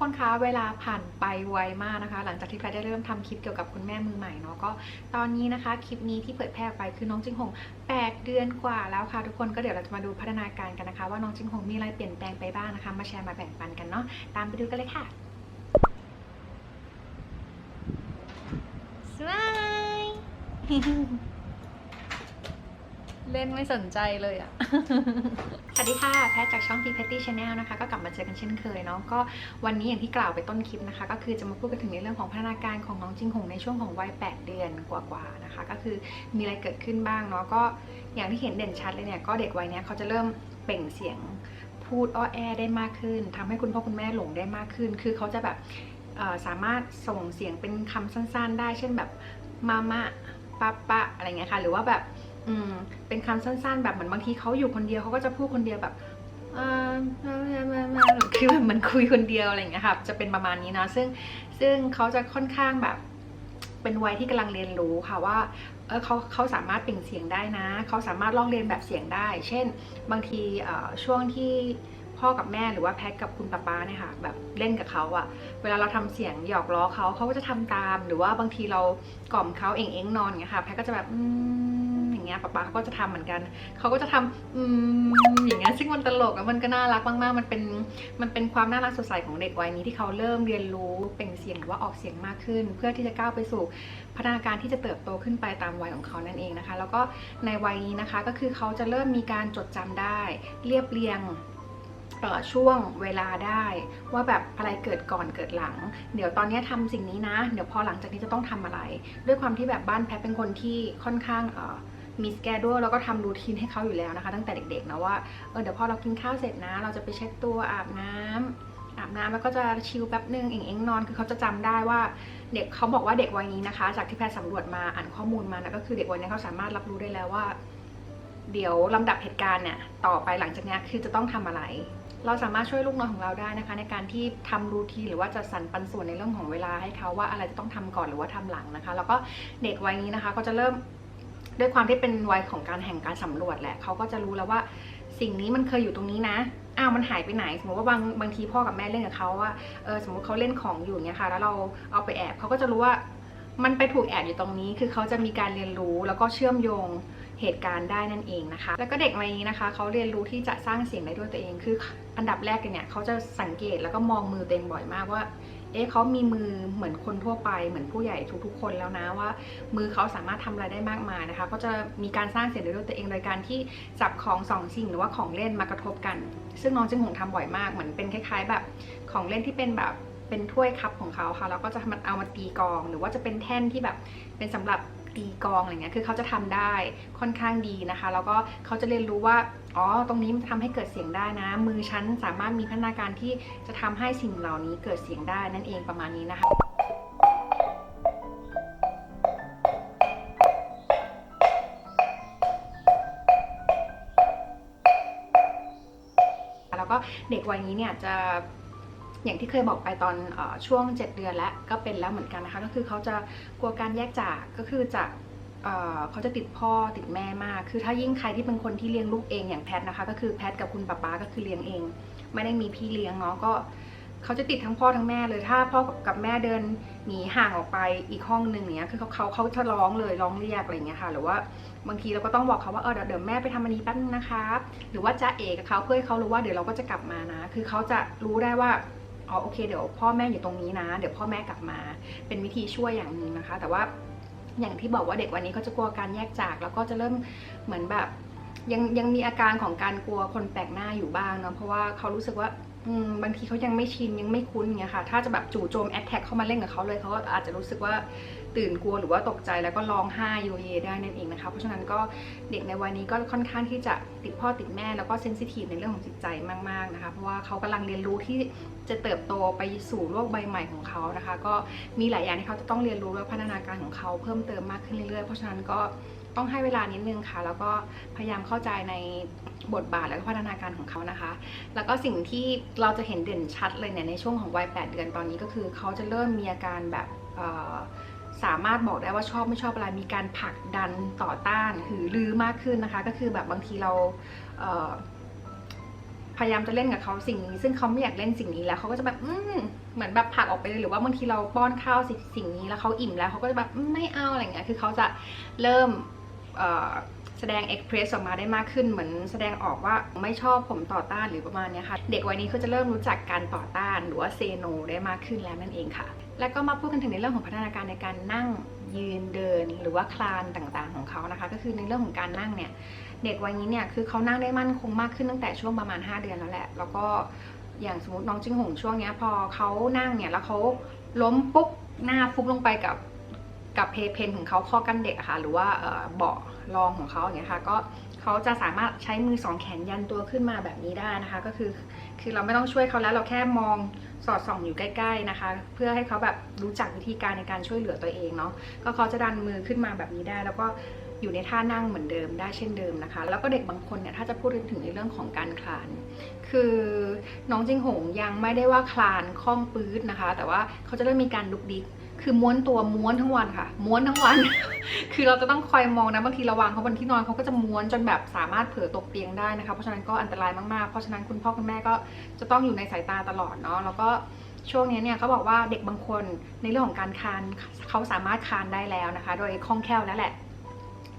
คนคะเวลาผ่านไปไวมากนะคะ หลังจากที่แพทได้เริ่มทำคลิปเกี่ยวกับคุณแม่มือใหม่เนาะก็ตอนนี้นะคะคลิปนี้ที่เผยแพร่ไปคือน้องจิงหง 8 เดือนกว่าแล้วค่ะ ทุกคนก็เดี๋ยวเราจะมาดูพัฒนาการกันนะคะ ว่าน้องจิงหงมีอะไรเปลี่ยนแปลงไปบ้างนะคะ มาแชร์มาแบ่งปันกันเนาะตามไปดูกันเลยค่ะสวาย เล่นไม่สนใจเลยอะสวัสดีค่ะ แพทย์จากช่อง P Patty Channel นะคะ ก็กลับมาเจอกันเช่นเคยเนาะ ก็วันนี้อย่างที่กล่าวไปต้นคลิปนะคะ ก็คือจะมาพูดกันถึงในเรื่องของพัฒนาการของน้องจิงหงในช่วงของวัย 8 เดือนกว่าๆนะคะ ก็คือมีอะไรเกิดขึ้นบ้างเนาะ ก็อย่างที่เห็นเด่นชัดเลยเนี่ย ก็เด็กวัยเนี้ยเขาจะเริ่มเปล่งเสียงพูดอ้อแอได้มากขึ้นทำให้คุณพ่อคุณแม่หลงได้มากขึ้น คือเขาจะแบบสามารถส่งเสียงเป็นคำสั้น ๆ ได้ เช่นแบบมามะปะปะอะไรเงี้ยค่ะ หรือว่าแบบ อืมเป็นคำสั้นๆ แบบเหมือนบางทีเขาอยู่คนเดียวเขาก็จะพูดคนเดียวแบบเออคือแบบมันคุยคนเดียวอะไรอย่างเงี้ยค่ะจะเป็นประมาณนี้นะ ซึ่งซึ่งเขาจะค่อนข้างแบบเป็นวัยที่กำลังเรียนรู้ค่ะว่าเออเขาเขาสามารถเปล่งเสียงได้นะ เขาสามารถลองเรียนแบบเสียงได้ เช่น บางทีเอ่อช่วงที่พ่อกับแม่หรือว่าแพทกับคุณป้าป้าเนี่ยค่ะแบบเล่นกับเขาอะเวลาเราทำเสียงหยอกล้อเขาเขาก็จะทำตาม หรือว่าบางทีเรากล่อมเขาเองเองนอนอย่างเงี้ยค่ะ แพทก็จะแบบอืม อย่างเงี้ยป้าป้าเขาก็จะทำเหมือนกัน เขาก็จะทำอืมอย่างเงี้ยซึ่งมันตลกแล้วมันก็น่ารักมากๆ มันเป็นมันเป็นความน่ารักสดใสของเด็กวัยนี้ที่เขาเริ่มเรียนรู้เปล่งเสียงหรือว่าออกเสียงมากขึ้น เพื่อที่จะก้าวไปสู่พัฒนาการที่จะเติบโตขึ้นไปตามวัยของเขานั่นเองนะคะ แล้วก็ในวัยนี้นะคะก็คือเขาจะเริ่มมีการจดจำได้ เรียบเรียงต่อช่วงเวลาได้ว่าแบบอะไรเกิดก่อนเกิดหลัง เดี๋ยวตอนนี้ทำสิ่งนี้นะ เดี๋ยวพอหลังจากนี้จะต้องทำอะไร ด้วยความที่แบบบ้านแพทเป็นคนที่ค่อนข้างเอ่อ มีสแกดูแล้วก็ทำรูทีนให้เขาอยู่แล้วนะคะ ตั้งแต่เด็กๆนะว่าเออเดี๋ยวพอเรากินข้าวเสร็จนะ เราจะไปเช็ดตัวอาบน้ำอาบน้ำแล้วก็จะชิลแป๊บนึงเองเองนอนคือเขาจะจำได้ว่าเด็กเขาบอกว่าเด็กวัยนี้นะคะ จากที่แพทย์สำรวจมาอ่านข้อมูลมานะก็คือเด็กวัยนี้เขาสามารถรับรู้ได้แล้วว่า เดี๋ยวลำดับเหตุการณ์เนี่ยต่อไปหลังจากนี้คือจะต้องทำอะไร เราสามารถช่วยลูกน้อยของเราได้นะคะ ในการที่ทำรูทีนหรือว่าจะสรรปันส่วนในเรื่องของเวลาให้เขาว่าอะไรจะต้องทำก่อนหรือว่าทำหลังนะคะ แล้วก็เด็กวัยนี้นะคะ ก็จะเริ่ม ด้วยความที่เป็นวัยของการแห่งการสำรวจแหละเขาก็จะรู้แล้วว่าสิ่งนี้มันเคยอยู่ตรงนี้นะอ้าวมันหายไปไหน สมมติว่าบางบางทีพ่อกับแม่เล่นกับเขาว่าเออสมมติเขาเล่นของอยู่เนี่ยค่ะ แล้วเราเอาไปแอบเขาก็จะรู้ว่ามันไปถูกแอบอยู่ตรงนี้ คือเขาจะมีการเรียนรู้แล้วก็เชื่อมโยงเหตุการณ์ได้นั่นเองนะคะ แล้วก็เด็กวัยนี้นะคะเขาเรียนรู้ที่จะสร้างเสียงได้ด้วยตัวเอง คืออันดับแรกกันเนี่ยเขาจะสังเกตแล้วก็มองมือตัวเองบ่อยมากว่า เอ๊ะเขามีมือเหมือนคนทั่วไปเหมือนผู้ใหญ่ทุกๆ คนแล้วนะว่า มือเขาสามารถทำอะไรได้มากมายนะคะก็จะมีการสร้างเสียงด้วยตัวเองโดยการที่จับของสองสิ่งหรือว่าของเล่นมากระทบกัน ซึ่งน้องจึงหงทำบ่อยมากเหมือนเป็นคล้าย ๆ แบบของเล่นที่เป็นแบบเป็นถ้วยคัพของเขาค่ะแล้วก็จะมันเอามาตีกอง หรือว่าจะเป็นแท่นที่แบบเป็นสำหรับ ตีกองอะไรเงี้ย คือเขาจะทำได้ค่อนข้างดีนะคะ แล้วก็เขาจะเรียนรู้ว่า อ๋อ ตรงนี้มันทำให้เกิดเสียงได้นะ มือฉันสามารถมีพัฒนาการที่จะทำให้สิ่งเหล่านี้เกิดเสียงได้นั่นเองประมาณนี้นะคะแล้วก็เด็กวัยนี้เนี่ยจะ อย่างที่เคยบอกไปตอนอช่วง 7 เดือนแล้วก็เป็นแล้วเหมือนกันนะคะ ก็คือเขาจะกลัวการแยกจากก็คือจะเอเขาจะติดพ่อติดแม่มาก คือถ้ายิ่งใครที่เป็นคนที่เลี้ยงลูกเองอย่างแพทนะคะ ก็คือแพทกับคุณป๊าป๊าก็คือเลี้ยงเอง ไม่ได้มีพี่เลี้ยงเนาะก็เขาจะติดทั้งพ่อทั้งแม่เลยถ้าพ่อกับแม่เดินหนีห่างออกไปอีกห้องหนึ่งเนี้ยคือเขาเขาเขาจะร้องเลยร้องเรียกอะไรอย่างเงี้ยค่ะ หรือว่าบางทีเราก็ต้องบอกเขาว่าเออเดี๋ยวแม่ไปทำอันนี้แป๊บนึงนะครับหรือว่าจะเอกกับเขาเพื่อให้เขารู้ว่าเดี๋ยวเราก็จะกลับมานะ คือเขาจะรู้ได้ว่า อ๋อโอเคเดี๋ยวพ่อแม่อยู่ตรงนี้นะ เดี๋ยวพ่อแม่กลับมา เป็นวิธีช่วยอย่างหนึ่งนะคะ แต่ว่าอย่างที่บอกว่าเด็กวันนี้เขาจะกลัวการแยกจาก แล้วก็จะเริ่มเหมือนแบบยังยังมีอาการของการกลัวคนแปลกหน้าอยู่บ้างเนาะเพราะว่าเขารู้สึกว่าบางทีเขายังไม่ชินยังไม่คุ้นเงี้ยค่ะ ถ้าจะแบบจู่โจมแอดแท็กเข้ามาเล่นกับเขาเลยเขาก็อาจจะรู้สึกว่า ตื่นกลัวหรือว่าตกใจแล้วก็ร้องไห้โยเยได้นั่นเองนะคะ เพราะฉะนั้นก็เด็กในวัยนี้ก็ค่อนข้างที่จะติดพ่อติดแม่แล้วก็เซนซิทีฟในเรื่องของจิตใจมากๆนะคะ เพราะว่าเขากำลังเรียนรู้ที่จะเติบโตไปสู่โลกใบใหม่ของเขานะคะ ก็มีหลายอย่างที่เขาจะต้องเรียนรู้และพัฒนาการของเขาเพิ่มเติมมากขึ้นเรื่อยๆ เพราะฉะนั้นก็ต้องให้เวลานิดนึงค่ะ แล้วก็พยายามเข้าใจในบทบาทและพัฒนาการของเขานะคะ แล้วก็สิ่งที่เราจะเห็นเด่นชัดเลยเนี่ยในช่วงของวัย 8 เดือนตอนนี้ก็คือ เขาจะเริ่มมีอาการแบบ สามารถบอกได้ว่าชอบไม่ชอบอะไรมีการผลักดันต่อต้านหือรือมากขึ้นนะคะ ก็คือแบบบางทีเราเพยายามจะเล่นกับเขาสิ่งนี้ ซึ่งเขาไม่อยากเล่นสิ่งนี้แล้วเขาก็จะแบบอืมเหมือนแบบผลักออกไปเลยหรือว่าบางทีเราป้อนข้าวสิ่งสิ่งนี้แล้วเขาอิ่มแล้วเขาก็จะแบบไม่เอาอะไรเงี้ยคือเขาจะเริ่มแสดงเอ็กเพรสออกมาได้มากขึ้นเหมือนแสดงออกว่าไม่ชอบผมต่อต้านหรือประมาณนี้ค่ะ เด็กวัยนี้เขาจะเริ่มรู้จักการต่อต้านหรือว่าเซโนได้มากขึ้นแล้วนั่นเองค่ะ แล้วก็มาพูดกันถึงในเรื่องของพัฒนาการในการนั่งยืนเดินหรือว่าคลานต่างๆของเขานะคะ ก็คือในเรื่องของการนั่งเนี่ยเด็กวัยนี้เนี่ยคือเขานั่งได้มั่นคงมากขึ้นตั้งแต่ช่วงประมาณ 5 เดือนแล้วแหละ แล้วก็อย่างสมมติน้องจิงหงช่วงเนี้ยพอเขานั่งเนี่ยแล้วเขาล้มปุ๊บหน้าฟุบลงไปกับกับเพเพนของเขาข้อกั้นเด็กอะค่ะหรือว่าเอ่อเบาะรองของเขาอย่างเงี้ยค่ะก็เขาจะสามารถใช้มือสองแขนยันตัวขึ้นมาแบบนี้ได้นะคะ ก็คือ คือเราไม่ต้องช่วยเขาแล้วเราแค่มองสอดส่องอยู่ใกล้ๆนะคะ เพื่อให้เขาแบบรู้จักวิธีการในการช่วยเหลือตัวเองเนาะก็เขาจะดันมือขึ้นมาแบบนี้ได้ แล้วก็อยู่ในท่านั่งเหมือนเดิมได้เช่นเดิมนะคะ แล้วก็เด็กบางคนเนี่ยถ้าจะพูดถึงในเรื่องของการคลาน คือน้องจิงหงยังไม่ได้ว่าคลานคล่องปื๊ดนะคะ แต่ว่าเขาจะเริ่มมีการลุกดิก คือม้วนตัวม้วนทั้งวันค่ะ ม้วนทั้งวัน คือเราจะต้องคอยมองนะบางทีระวางเขาบนที่นอนเขาก็จะม้วนจนแบบสามารถเผลอตกเตียงได้นะคะเพราะฉะนั้นก็อันตรายมากๆเพราะฉะนั้นคุณพ่อคุณแม่ก็จะต้องอยู่ในสายตาตลอดเนาะแล้วก็ช่วงนี้เนี่ยเขาบอกว่าเด็กบางคนในเรื่องของการคานเขาสามารถคานได้แล้วนะคะ โดยคล่องแคล่วแล้วแหละ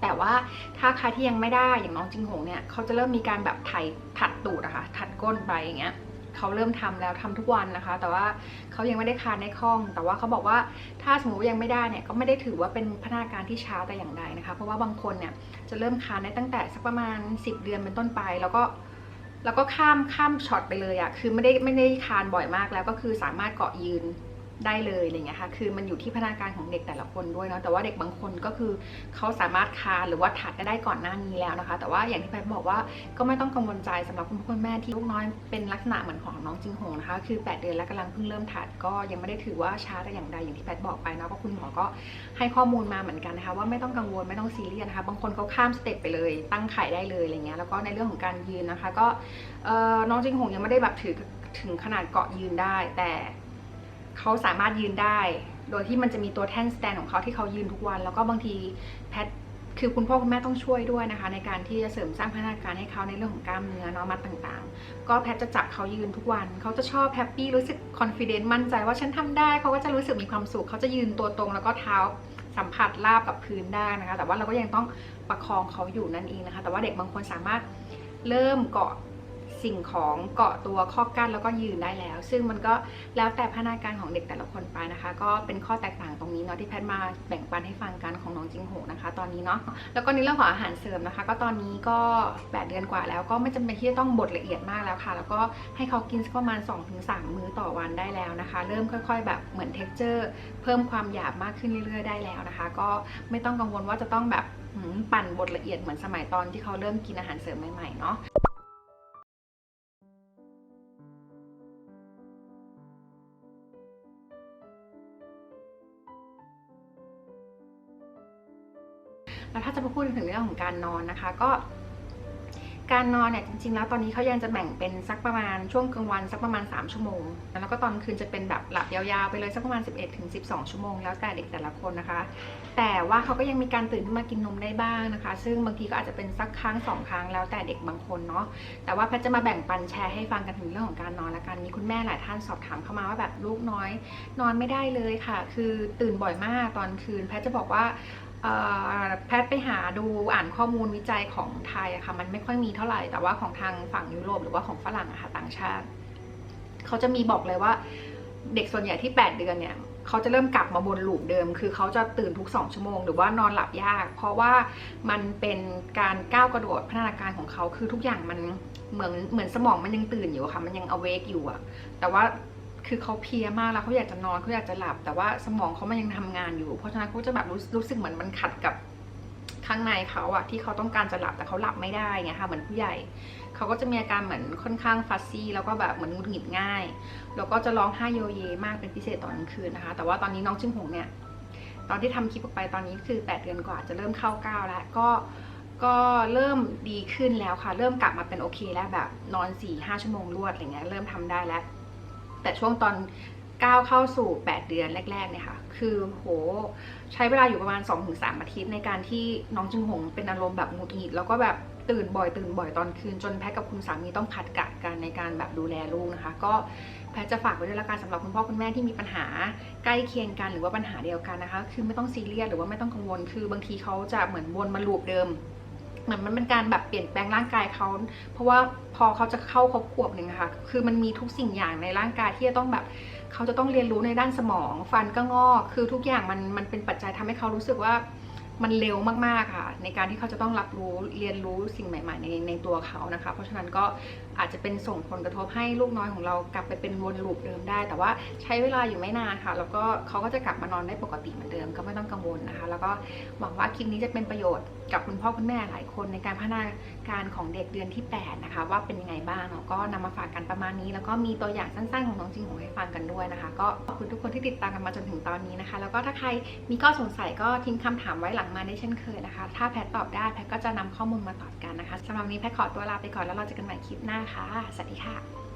แต่ว่าถ้าใครที่ยังไม่ได้อย่างน้องจิงหงเนี่ยเขาจะเริ่มมีการแบบไถถัดตูดอะค่ะถัดก้นไปอย่างเงี้ย เขาเริ่มทำแล้วทำทุกวันนะคะ แต่ว่าเขายังไม่ได้คานในคล่อง แต่ว่าเขาบอกว่าถ้าสมมติว่ายังไม่ได้เนี่ยก็ไม่ได้ถือว่าเป็นพัฒนาการที่ช้าแต่อย่างใดนะคะ เพราะว่าบางคนเนี่ยจะเริ่มคานได้ตั้งแต่สักประมาณ 10 เดือนเป็นต้นไป แล้วก็แล้วก็ข้ามข้ามช็อตไปเลยอะคือไม่ได้ไม่ได้คานบ่อยมากแล้วก็คือสามารถเกาะยืน ได้เลยอะไรเงี้ยค่ะ คือมันอยู่ที่พัฒนาการของเด็กแต่ละคนด้วยเนาะ แต่ว่าเด็กบางคนก็คือเขาสามารถคานหรือว่าถัดได้ก่อนหน้านี้แล้วนะคะ แต่ว่าอย่างที่แพทบอกว่าก็ไม่ต้องกังวลใจสำหรับคุณพ่อคุณแม่ที่ลูกน้อยเป็นลักษณะเหมือนของน้องจิงหงนะคะ คือ 8 เดือนแล้วกำลังเพิ่งเริ่มถัดก็ยังไม่ได้ถือว่าช้าแต่อย่างใดอย่างที่แพทบอกไปเนาะ ก็คุณหมอก็ให้ข้อมูลมาเหมือนกันนะคะว่าไม่ต้องกังวลไม่ต้องซีเรียสนะคะ บางคนเขาข้ามสเต็ปไปเลย ตั้งไข่ได้เลยอะไรเงี้ย แล้วก็ในเรื่องของการยืนนะคะ ก็น้องจิงหงยังไม่ได้แบบถือถึงขนาดเกาะยืนได้แต่ เขาสามารถยืนได้ โดยที่มันจะมีตัวแท่นสแตนของเขาที่เขายืนทุกวัน แล้วก็บางทีแพทคือคุณพ่อคุณแม่ต้องช่วยด้วยนะคะ ในการที่จะเสริมสร้างพัฒนาการให้เขาในเรื่องของกล้ามเนื้อเนาะมัดต่างๆ ก็แพทจะจับเขายืนทุกวัน เขาจะชอบแฮปปี้รู้สึกคอนฟ idence มั่นใจว่าฉันทำได้เขาก็จะรู้สึกมีความสุขเขาจะยืนตัวตรง แล้วก็เท้าสัมผัสราบกับพื้นได้นะคะ แต่ว่าเราก็ยังต้องประคองเขาอยู่นั่นเองนะคะ แต่ว่าเด็กบางคนสามารถเริ่มเกาะ สิ่งของเกาะตัวข้อกั้นแล้วก็ยืนได้แล้ว ซึ่งมันก็แล้วแต่พัฒนาการของเด็กแต่ละคนไปนะคะ ก็เป็นข้อแตกต่างตรงนี้เนาะที่แพทย์มาแบ่งปันให้ฟังกันของน้องจิงโหนะคะ ตอนนี้เนาะแล้วก็ในเรื่องของอาหารเสริมนะคะ ก็ตอนนี้ก็ 8 เดือนกว่าแล้วก็ไม่จำเป็นที่จะต้องบดละเอียดมากแล้วค่ะ แล้วก็ให้เขากินประมาณ 2-3 มื้อต่อวันได้แล้วนะคะ เริ่มค่อย ๆ แบบเหมือน texture เพิ่มความหยาบมากขึ้นเรื่อยๆได้แล้วนะคะ ก็ไม่ต้องกังวลว่าจะต้องแบบปั่นบดละเอียดเหมือนสมัยตอนที่เขาเริ่มกินอาหารเสริมใหม่ๆเนาะ การนอนนะคะก็ การนอนเนี่ยจริง ๆ แล้วตอนนี้เขายังจะแบ่งเป็นสักประมาณช่วงกลางวันสักประมาณ 3 ชั่วโมง แล้วก็ตอนคืนจะเป็นแบบหลับยาวๆไปเลยสักประมาณ 11ถึง12 ชั่วโมง แล้วแต่เด็กแต่ละคนนะคะ แต่ว่าเขาก็ยังมีการตื่นขึ้นมากินนมได้บ้างนะคะ ซึ่งบางทีก็อาจจะเป็นสักครั้งสองครั้งแล้วแต่เด็กบางคนเนาะแต่ว่าแพทจะมาแบ่งปันแชร์ให้ฟังกันถึงเรื่องของการนอนละกันมีคุณแม่หลายท่านสอบถามเข้ามาว่าแบบลูกน้อย นอนไม่ได้เลยค่ะ คือตื่นบ่อยมากตอนคืน แพทจะบอกว่า แพทย์ไปหาดูอ่านข้อมูลวิจัยของไทยอะค่ะมันไม่ค่อยมีเท่าไหร่แต่ว่าของทางฝั่งยุโรปหรือว่าของฝรั่งอะค่ะต่างชาติ เขาจะมีบอกเลยว่า เด็กส่วนใหญ่ที่ 8 เดือนเนี่ยเขาจะเริ่มกลับมาบนลูปเดิม คือเขาจะตื่นทุก 2 ชั่วโมง หรือว่านอนหลับยาก เพราะว่ามันเป็นการก้าวกระโดดพัฒนาการของเขาคือทุกอย่างมันเหมือนเหมือนสมองมันยังตื่นอยู่ค่ะ มันยัง awake อยู่อะแต่ว่า คือเขาเพลียมากแล้วเขาอยากจะนอนเขาอยากจะหลับ แต่ว่าสมองเขามันยังทำงานอยู่ เพราะฉะนั้นเขาจะแบบรู้รู้สึกเหมือนมันขัดกับข้างในเขาอะที่เขาต้องการจะหลับแต่เขาหลับไม่ได้ไงค่ะเหมือนผู้ใหญ่เขาก็จะมีอาการเหมือนค่อนข้างฟัซซี่แล้วก็แบบเหมือนงุดหงิดง่าย แล้วก็จะร้องไห้โยเยมากเป็นพิเศษตอนกลางคืนนะคะ แต่ว่าตอนนี้น้องจิ้งหงเนี่ยตอนที่ทำคลิปออกไปตอนนี้คือ 8 เดือนกว่าจะเริ่มเข้าก้าวแล้วก็ก็เริ่มดีขึ้นแล้วค่ะ เริ่มกลับมาเป็นโอเคแล้วแบบนอน4-5ชั่วโมงรวดอะไรเงี้ยเริ่มทำได้แล้ว แต่ช่วงตอนก้าวเข้าสู่ 8 เดือนแรกๆเนี่ยค่ะ คือโหใช้เวลาอยู่ประมาณ 2-3 อาทิตย์ในการที่น้องจิงหงเป็นอารมณ์แบบหงุดหงิดแล้วก็แบบตื่นบ่อยตื่นบ่อยตอนคืนจนแพทกับคุณสามีต้องผัดกะกันในการแบบดูแลลูกนะคะ ก็แพทจะฝากไว้ด้วยละกันสำหรับคุณพ่อคุณแม่ที่มีปัญหาใกล้เคียงกันหรือว่าปัญหาเดียวกันนะคะ คือไม่ต้องซีเรียสหรือว่าไม่ต้องกังวล คือบางทีเขาจะเหมือนวนมาลูปเดิม เหมือนมันเป็นการแบบเปลี่ยนแปลงร่างกายเขาเพราะว่าพอเขาจะเข้าครบขวบหนึ่งค่ะ คือมันมีทุกสิ่งอย่างในร่างกายที่จะต้องแบบเขาจะต้องเรียนรู้ในด้านสมอง ฟันก็งอก คือทุกอย่างมันมันเป็นปัจจัยทำให้เขารู้สึกว่ามันเร็วมากๆค่ะ ในการที่เขาจะต้องรับรู้เรียนรู้สิ่งใหม่ ๆ ในในตัวเขานะคะ เพราะฉะนั้นก็ อาจจะเป็นส่งผลกระทบให้ลูกน้อยของเรากลับไปเป็นวนลูปเดิมได้ แต่ว่าใช้เวลาอยู่ไม่นานค่ะ แล้วก็เขาก็จะกลับมานอนได้ปกติเหมือนเดิมก็ไม่ต้องกังวลนะคะ แล้วก็หวังว่าคลิปนี้จะเป็นประโยชน์กับคุณพ่อคุณแม่หลายคนในการพัฒนาการของเด็กเดือนที่ 8 นะคะ ว่าเป็นยังไงบ้างเนาะก็นำมาฝากกันประมาณนี้ แล้วก็มีตัวอย่างสั้นๆของน้องจริงของให้ฟังกันด้วยนะคะ ก็ขอบคุณทุกคนที่ติดตามกันมาจนถึงตอนนี้นะคะ แล้วก็ถ้าใครมีข้อสงสัยก็ทิ้งคำถามไว้หลังมาได้เช่นเคยนะคะ ถ้าแพทตอบได้แพทก็จะนำข้อมูลมาตอบกันนะคะสำหรับนี้แพทขอตัวลาไปก่อนแล้วเราจอกันใหม่คลิปหน้าค่ะสวัสดีค่ะ